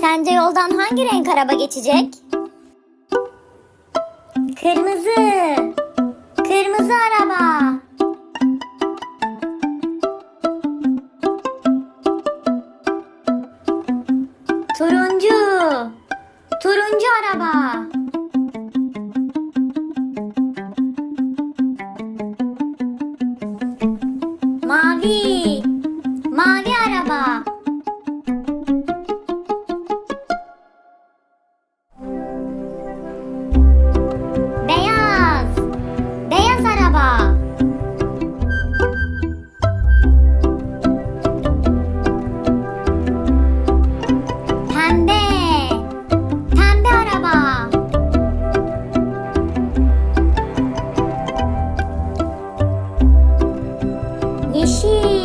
Sence yoldan hangi renk araba geçecek? Kırmızı. Kırmızı araba. Turuncu. Turuncu araba. Mavi. 是